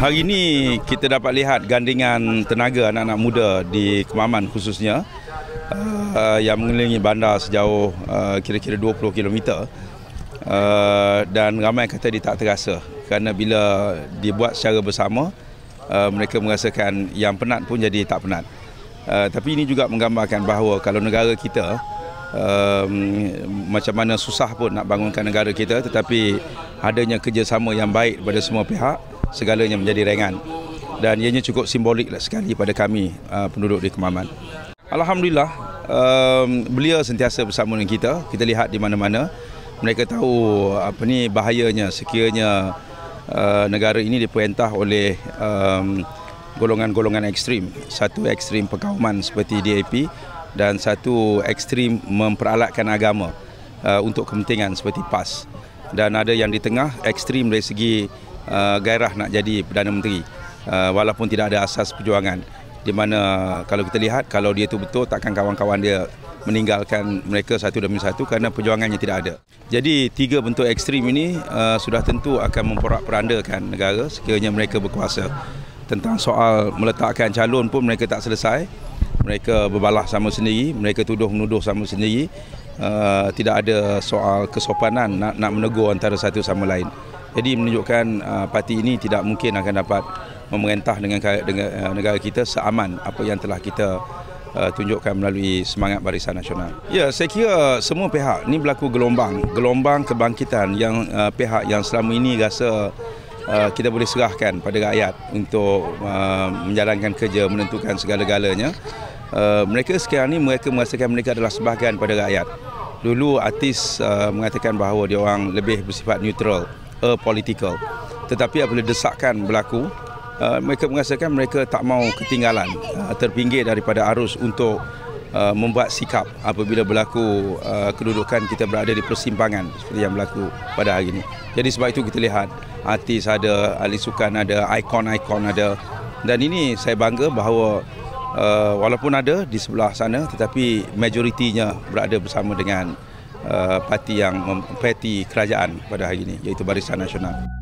Hari ini kita dapat lihat gandingan tenaga anak-anak muda di Kemaman khususnya uh, yang mengelilingi bandar sejauh uh, kira-kira 20 km uh, dan ramai kata dia tak terasa kerana bila dibuat secara bersama uh, mereka merasakan yang penat pun jadi tak penat. Uh, tapi ini juga menggambarkan bahawa kalau negara kita um, macam mana susah pun nak bangunkan negara kita tetapi adanya kerjasama yang baik pada semua pihak segalanya menjadi ringan dan ianya cukup simbolik lah sekali pada kami uh, penduduk di Kemaman. Alhamdulillah um, beliau sentiasa bersama dengan kita. Kita lihat di mana-mana mereka tahu apa ni bahayanya sekiranya uh, negara ini diperintah oleh um, golongan-golongan ekstrim. Satu ekstrim perkauman seperti DAP dan satu ekstrim memperalatkan agama uh, untuk kepentingan seperti PAS. Dan ada yang di tengah ekstrim dari segi uh, gairah nak jadi Perdana Menteri uh, walaupun tidak ada asas perjuangan di mana kalau kita lihat kalau dia itu betul takkan kawan-kawan dia meninggalkan mereka satu demi satu kerana perjuangannya tidak ada. Jadi tiga bentuk ekstrim ini uh, sudah tentu akan memporak-perandakan negara sekiranya mereka berkuasa. Tentang soal meletakkan calon pun mereka tak selesai. Mereka berbalah sama sendiri, mereka tuduh-menuduh sama sendiri. Uh, tidak ada soal kesopanan nak, nak menegur antara satu sama lain. Jadi menunjukkan uh, parti ini tidak mungkin akan dapat memerintah dengan, dengan uh, negara kita seaman apa yang telah kita uh, tunjukkan melalui semangat Barisan Nasional. Ya, saya kira semua pihak ini berlaku gelombang, gelombang kebangkitan yang uh, pihak yang selama ini rasa uh, kita boleh serahkan pada rakyat untuk uh, menjalankan kerja menentukan segala-galanya. Uh, mereka sekarang ini mereka merasakan mereka adalah sebahagian pada rakyat. Dulu artis mengatakan bahawa dia orang lebih bersifat neutral apolitical. Tetapi apabila desakan berlaku, mereka merasakan mereka tak mau ketinggalan, terpinggir daripada arus untuk uh, membuat sikap apabila berlaku uh, kedudukan kita berada di persimpangan seperti yang berlaku pada hari ini. Jadi sebab itu kita lihat artis ada, ahli sukan ada, ikon-ikon ada. Dan ini saya bangga bahawa uh, walaupun ada di sebelah sana tetapi majoritinya berada bersama dengan uh, parti yang parti kerajaan pada hari ini iaitu Barisan Nasional.